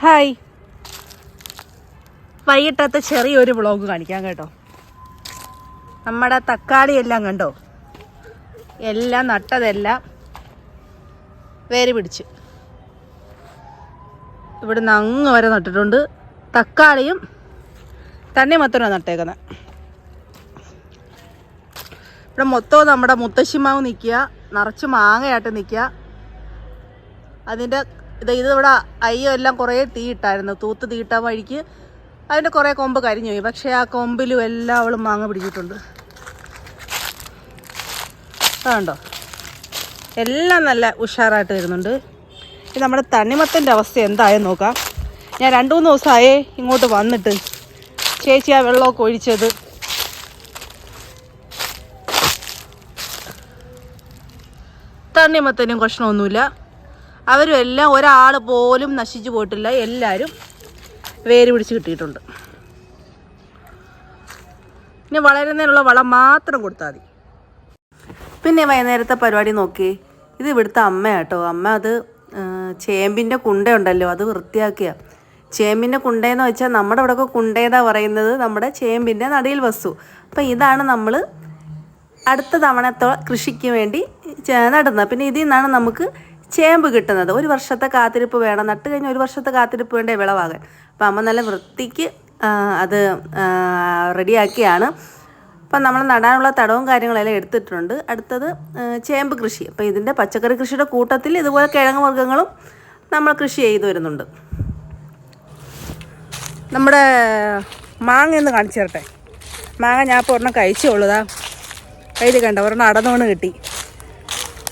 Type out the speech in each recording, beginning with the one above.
Hi. വൈകിട്ടത്തെ ചെറിയൊരു vlog കാണിക്കാം കേട്ടോ. നമ്മുടെ തക്കാളി എല്ലാം കണ്ടോ? എല്ലാം നട്ടതെല്ലാം വേര് പിടിച്ച്. ഇവിടുന്ന് അങ്ങ് വരെ നട്ടിട്ടുണ്ട്. തക്കാളിയും തന്നെ മൊത്തമാണ് നട്ടേക്കുന്നത്. ഇവിടെ മൊത്തം നമ്മുടെ മുത്തശ്ശിമാവ് നിൽക്കുക നിറച്ച് മാങ്ങയായിട്ട് നിൽക്കുക. അതിന്റെ ഇത് ഇത് ഇവിടെ അയ്യോ എല്ലാം കുറേ തീയിട്ടായിരുന്നു തൂത്ത് തീയിട്ട വഴിക്ക് അതിന്റെ കുറേ കൊമ്പ് കരിഞ്ഞു പോയി. പക്ഷേ ആ കൊമ്പിലും എല്ലാം അവൾ മാങ്ങ പിടിച്ചിട്ടുണ്ട്. അതുണ്ടോ എല്ലാം നല്ല ഉഷാറായിട്ട് വരുന്നുണ്ട്. ഇത് നമ്മുടെ തണ്ണിമത്തന്റെ അവസ്ഥ എന്തായെന്ന് നോക്കാം. ഞാൻ രണ്ട് മൂന്ന് ദിവസമായേ ഇങ്ങോട്ട് വന്നിട്ട് ചേച്ചി ആ വെള്ളമൊക്കെ ഒഴിച്ചത്. തണ്ണിമത്തനും പ്രശ്നമൊന്നുമില്ല അവരും എല്ലാം ഒരാൾ പോലും നശിച്ചു പോയിട്ടില്ല. എല്ലാവരും വേര് പിടിച്ച് കിട്ടിയിട്ടുണ്ട്. ഇനി വളരുന്നതിനുള്ള വളം മാത്രം കൊടുത്താൽ മതി. പിന്നെ വൈകുന്നേരത്തെ പരിപാടി നോക്കി ഇത് ഇവിടുത്തെ അമ്മ കേട്ടോ. അമ്മ അത് ചേമ്പിന്റെ കുണ്ടയുണ്ടല്ലോ അത് വൃത്തിയാക്കിയ. ചേമ്പിന്റെ കുണ്ടയെന്ന് വെച്ചാൽ നമ്മുടെ ഇവിടെയൊക്കെ കുണ്ടേതാ പറയുന്നത് നമ്മുടെ ചേമ്പിന്റെ നടയിൽ വസ്തു. അപ്പം ഇതാണ് നമ്മൾ അടുത്ത തവണത്തെ കൃഷിക്ക് വേണ്ടി നടുന്നത്. പിന്നെ ഇതിൽ നിന്നാണ് നമുക്ക് ചേമ്പ് കിട്ടുന്നത്. ഒരു വർഷത്തെ കാത്തിരിപ്പ് വേണം. നട്ട് കഴിഞ്ഞാൽ ഒരു വർഷത്തെ കാത്തിരിപ്പ് വേണ്ടേ വിളവാകാൻ. അപ്പം അമ്മ നല്ല വൃത്തിക്ക് അത് റെഡിയാക്കിയാണ്. അപ്പം നമ്മൾ നടാനുള്ള തടവും കാര്യങ്ങളെല്ലാം എടുത്തിട്ടുണ്ട്. അടുത്തത് ചേമ്പ് കൃഷി. അപ്പോൾ ഇതിന്റെ പച്ചക്കറി കൃഷിയുടെ കൂട്ടത്തിൽ ഇതുപോലെ കിഴങ്ങ് വർഗങ്ങളും നമ്മൾ കൃഷി ചെയ്തു വരുന്നുണ്ട്. നമ്മുടെ മാങ്ങ ഒന്ന് കാണിച്ചു തരട്ടെ? മാങ്ങ ഞാൻ ഇപ്പോൾ ഒരെണ്ണം കഴിച്ചുള്ളതാ കയ്യിൽ കണ്ട? ഒരെണ്ണം അടന്നുകൊണ്ട് കിട്ടി.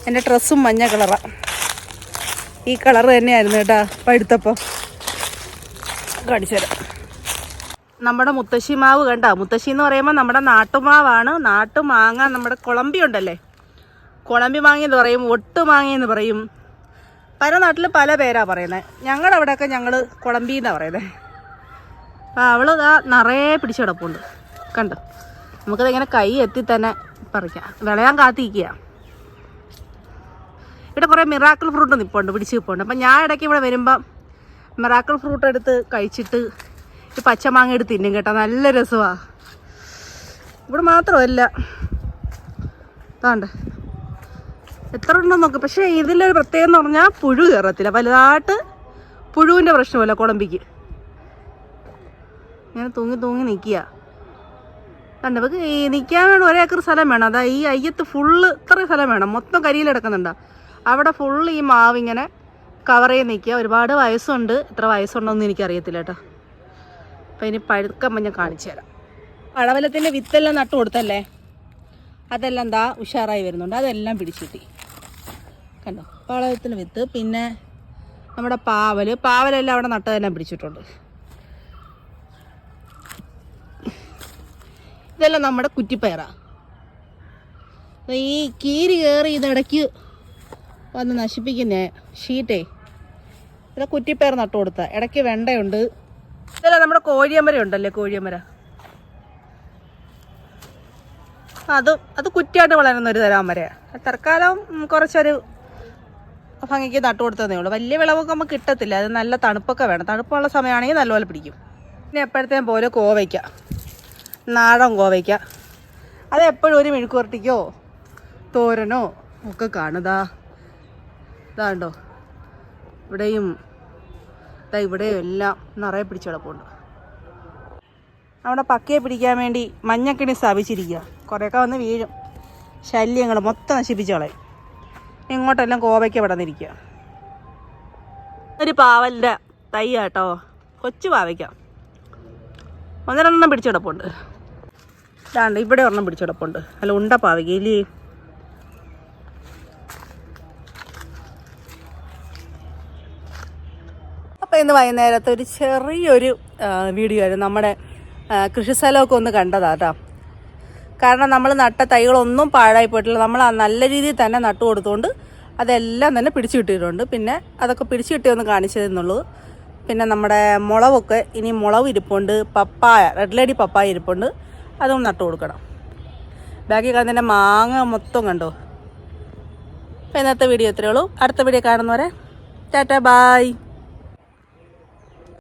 എന്റെ ഡ്രസ്സും മഞ്ഞ കളറാണ് ഈ കളർ തന്നെയായിരുന്നു കേട്ടാ പഴുത്തപ്പോൾ കാണിച്ചു തരാം. നമ്മുടെ മുത്തശ്ശി മാവ് കണ്ട? മുത്തശ്ശി എന്ന് പറയുമ്പോൾ നമ്മുടെ നാട്ടുമാവാണ്. നാട്ടുമാങ്ങ നമ്മുടെ കുളമ്പി ഉണ്ടല്ലേ? കുളമ്പി മാങ്ങ എന്ന് പറയും ഒട്ട് മാങ്ങ എന്ന് പറയും. പല നാട്ടിൽ പല പേരാ പറയുന്നത് ഞങ്ങളുടെ അവിടെയൊക്കെ ഞങ്ങൾ കുളമ്പി എന്നാണ് പറയുന്നത് അപ്പോൾ അവൾ ഇതാ നിറയെ പിടിച്ചു കിടപ്പുണ്ട്. കണ്ടോ? നമുക്കത് ഇങ്ങനെ കൈ എത്തി തന്നെ പറിക്കാം. വിളയാൻ കാത്തിരിക്കുക. ഇവിടെ കുറേ മിറാക്കിൾ ഫ്രൂട്ട് നിൽപ്പുണ്ട് പിടിച്ച് നിൽപ്പുണ്ട് അപ്പം ഞാൻ ഇടയ്ക്ക് ഇവിടെ വരുമ്പം മിറാക്കിൾ ഫ്രൂട്ട് എടുത്ത് കഴിച്ചിട്ട് ഈ പച്ചമാങ്ങ എടുത്ത് തിന്നും കേട്ടോ. നല്ല രസമാണ് ഇവിടെ മാത്രമല്ല. താണ്ട് എത്ര ഉണ്ടെന്ന് നോക്ക്. പക്ഷേ ഇതിലൊരു പ്രത്യേകം എന്ന് പറഞ്ഞാൽ പുഴു കയറത്തില്ല. വലുതായിട്ട് പുഴുവിന്റെ പ്രശ്നമല്ല കുളമ്പിക്ക്. ഇങ്ങനെ തൂങ്ങി തൂങ്ങി നിൽക്കുക കണ്ട? നമുക്ക് നിൽക്കാൻ വേണ്ടി ഒരേക്കർ സ്ഥലം വേണം. അതാ ഈ അയ്യത്ത് ഫുള്ള് ഇത്ര സ്ഥലം വേണം. മൊത്തം കരിയിൽ കിടക്കുന്നുണ്ട്? അവിടെ ഫുൾ ഈ മാവ് ഇങ്ങനെ കവർ ചെയ്ത് നിൽക്കുക. ഒരുപാട് വയസ്സുണ്ട്. എത്ര വയസ്സുണ്ടോയെന്ന് എനിക്കറിയത്തില്ല കേട്ടോ. അപ്പം ഇനി പഴുക്കുമ്പോൾ ഞാൻ കാണിച്ചു തരാം. പടവലത്തിന്റെ വിത്തെല്ലാം നട്ടു കൊടുത്തല്ലേ? അതെല്ലാം എന്താ ഉഷാറായി വരുന്നുണ്ട്. അതെല്ലാം പിടിച്ചിട്ടി കണ്ടോ? പടവലത്തിന്റെ വിത്ത്. പിന്നെ നമ്മുടെ പാവൽ പാവലെല്ലാം അവിടെ നട്ടതെല്ലാം പിടിച്ചിട്ടുണ്ട്. ഇതെല്ലാം നമ്മുടെ കുറ്റിപ്പയറാണ് ഈ കീരി കയറി ഇതിടയ്ക്ക് വന്ന് നശിപ്പിക്കുന്നേ. ഷീറ്റേ. ഇത് കുറ്റിപ്പയർ നട്ടു കൊടുത്ത. ഇടയ്ക്ക് വെണ്ടയുണ്ട്. ഇതല്ല നമ്മുടെ കോഴിയമര ഉണ്ടല്ലേ കോഴിയമര അത് അത് കുറ്റിയായിട്ട് വളരുന്ന ഒരു തരം അമര തൽക്കാലം കുറച്ചൊരു ഭംഗിക്ക് നട്ടു കൊടുത്തതേ ഉള്ളൂ. വലിയ വിളവൊക്കെ നമുക്ക് കിട്ടത്തില്ല. അത് നല്ല തണുപ്പൊക്കെ വേണം. തണുപ്പുള്ള സമയമാണെങ്കിൽ നല്ലപോലെ പിടിക്കും. പിന്നെ എപ്പോഴത്തേം പോലെ കോവയ്ക്ക. നാടൻ കോവയ്ക്ക. അത് എപ്പോഴും ഒരു മെഴുക്കുവരട്ടിക്കോ തോരനോ ഒക്കെ കാണുതാ ഇതാണ്ടോ. ഇവിടെയും ഇതാ ഇവിടെയും എല്ലാം നിറയെ പിടിച്ച് കിടപ്പുണ്ട്. അവിടെ പക്കയെ പിടിക്കാൻ വേണ്ടി മഞ്ഞക്കിണി സ്ഥാപിച്ചിരിക്കുക കുറേയൊക്കെ വന്ന് വീഴും. ശല്യങ്ങൾ മൊത്തം നശിപ്പിച്ച് കളയും. ഇങ്ങോട്ടെല്ലാം കോവയ്ക്ക് പടന്നിരിക്കുക ഒരു പാവലിന്റെ തൈ കേട്ടോ കൊച്ചു പാവയ്ക്ക. പിടിച്ചു പിടിച്ചിടപ്പുണ്ട് ഇതാണ്ട് ഇവിടെ ഒരെണ്ണം പിടിച്ചിടപ്പുണ്ട് അല്ല ഉണ്ട പാവയ്ക്ക ഇല്ലേ? അപ്പോൾ ഇന്ന് വൈകുന്നേരത്തെ ഒരു ചെറിയൊരു വീഡിയോ ആയിരുന്നു. നമ്മുടെ കൃഷിസ്ഥലമൊക്കെ ഒന്ന് കണ്ടതാ കേട്ടോ കാരണം നമ്മൾ നട്ട തൈകളൊന്നും പാഴായി പോയിട്ടില്ല. നമ്മൾ നല്ല രീതിയിൽ തന്നെ നട്ടു കൊടുത്തുകൊണ്ട് അതെല്ലാം തന്നെ പിടിച്ചു കിട്ടിയിട്ടുണ്ട്. പിന്നെ അതൊക്കെ പിടിച്ചു കിട്ടിയൊന്ന് കാണിച്ചതെന്നുള്ളൂ പിന്നെ നമ്മുടെ മുളവൊക്കെ ഇനി മുളവ് ഇരിപ്പുണ്ട്. പപ്പായ റെഡ് ലേഡി പപ്പായ ഇരിപ്പുണ്ട്. അതും നട്ടു കൊടുക്കണം. ബാക്കി കാണുന്നതിന്റെ മാങ്ങ മൊത്തം കണ്ടോ? ഇന്നത്തെ വീഡിയോ ഇത്രയേ ഉള്ളൂ. അടുത്ത വീഡിയോ കാണുന്നവരെ ടാറ്റ ബായ്.